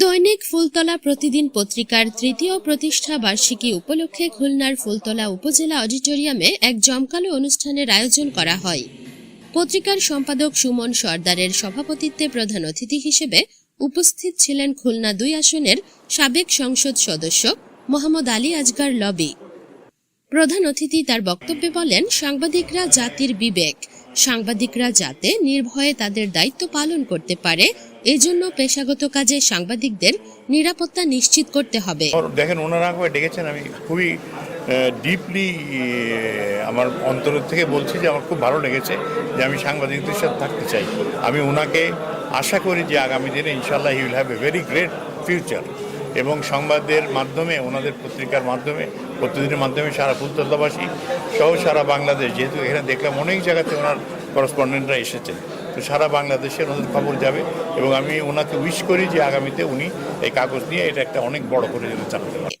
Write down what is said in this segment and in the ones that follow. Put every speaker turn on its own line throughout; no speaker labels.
দৈনিক ফুলতলা প্রতিদিন পত্রিকার তৃতীয় প্রতিষ্ঠা বার্ষিকী উপলক্ষে খুলনার ফুলতলা উপজেলা অডিটোরিয়ামে এক জমকালো অনুষ্ঠানের আয়োজন করা হয়। পত্রিকার সম্পাদক সুমন সর্দারের সভাপতিত্বে প্রধান অতিথি হিসেবে উপস্থিত ছিলেন খুলনা দুই আসনের সাবেক সংসদ সদস্য মোহাম্মদ আলী আজগার লবি। প্রধান অতিথি তার বক্তব্যে বলেন, সাংবাদিকরা জাতির বিবেক সাংবাদিকরা যাতে নির্ভয়ে তাদের দায়িত্ব পালন করতে পারে, এজন্য পেশাগত কাজে সাংবাদিকদের নিরাপত্তা নিশ্চিত করতে হবে।
দেখেন, ওনারা আমাকে ডেকেছেন, আমি খুবই ডিপলি আমার অন্তর থেকে বলছি যে আমার খুব ভালো লেগেছে যে আমি সাংবাদিকদের সাথে থাকতে চাই। আমি ওনাকে আশা করি যে আগামী দিনে ইনশাল্লাহ he will have a very great future এবং সংবাদের মাধ্যমে, ওনাদের পত্রিকার মাধ্যমে প্রতিদিনের মাধ্যমে সারা ফুলতলাবাসী সহ সারা বাংলাদেশ যেহেতু এখানে দেখলাম অনেক জায়গাতে ওনার করসপন্ডেন্টরা এসেছেন তো সারা বাংলাদেশে ওনাদের খবর যাবে এবং আমি ওনাকে উইশ করি যে আগামীতে উনি এই কাগজ নিয়ে এটা একটা অনেক বড় করে যেতে চালাতে পারেন।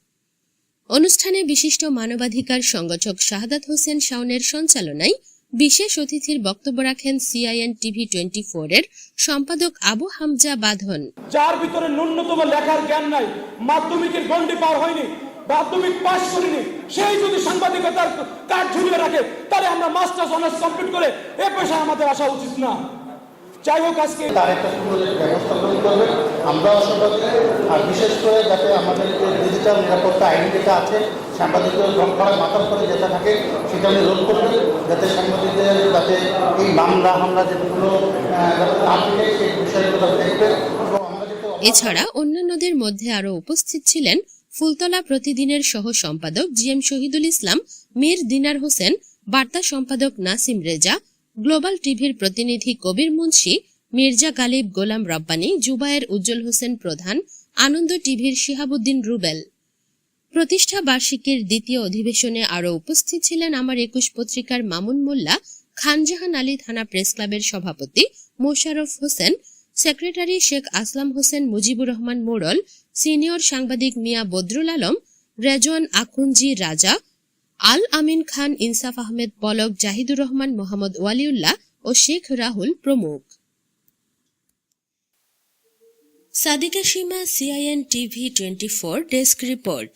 অনুষ্ঠানে বিশিষ্ট মানবাধিকার সংগঠক শাহাদাত হোসেন শাওনের সঞ্চালনায় বিশেষ অতিথির বক্তব্য রাখেন সিআইএন টিভি টোয়েন্টি এর সম্পাদক আবু হামজা বাঁধন।
যার ভিতরে ন্যূনতম লেখার জ্ঞান নাই মাধ্যমিকের গণ্ডি পার হয়নি মাধ্যমিক পাস করিনি সেই যদি সাংবাদিকতার কাজ ঝুলিয়ে রাখে তাহলে আমরা মাস্টার্স অনার্স কমপ্লিট করে এ পেশায় আমাদের আসা উচিত না। যাই হোক আজকে
তার একটা সুন্দর ব্যবস্থা গ্রহণ করবেন আমরাও সবাই আর বিশেষ করে যাতে আমাদের যে ডিজিটাল নিরাপত্তা আইন যেটা আছে সাংবাদিকদের রং করা মাথার করে যেটা থাকে সেটা উনি রোধ করবেন যাতে সাংবাদিকদের যাতে এই মামলা হামলা যেগুলো না থাকে সেই বিষয়গুলো দেখবেন আমরা
এছাড়া অন্যান্যদের মধ্যে আরও উপস্থিত ছিলেন ফুলতলা প্রতিদিনের সহ সম্পাদক জি এম শহীদুল ইসলাম, মীর দিনার হোসেন, বার্তা সম্পাদক নাসিম রেজা, গ্লোবাল টিভির প্রতিনিধি কবির মুন্সি, মির্জা গালিব গোলাম রব্বানী, জুবায়ের উজ্জ্বল হোসেন প্রধান, আনন্দ টিভির শিহাবুদ্দিন রুবেল। প্রতিষ্ঠা বার্ষিকীর দ্বিতীয় অধিবেশনে আরও উপস্থিত ছিলেন আমার একুশ পত্রিকার মামুন মোল্লা, খানজাহান আলী থানা প্রেস ক্লাবের সভাপতি মোশাররফ হোসেন, সেক্রেটারি শেখ আসলাম হোসেন মুজিবুর রহমান মোড়ল সিনিয়র সাংবাদিক মিয়া বদরুল আলম, রেজন আকুঞ্জি রাজা, আল আমিন খান ইনসাফ আহমেদ পলক জাহিদুর রহমান মোহাম্মদ ওয়ালিউল্লাহ ও শেখ রাহুল প্রমুখ। Sadika Sima, CIN TV twenty four desk report.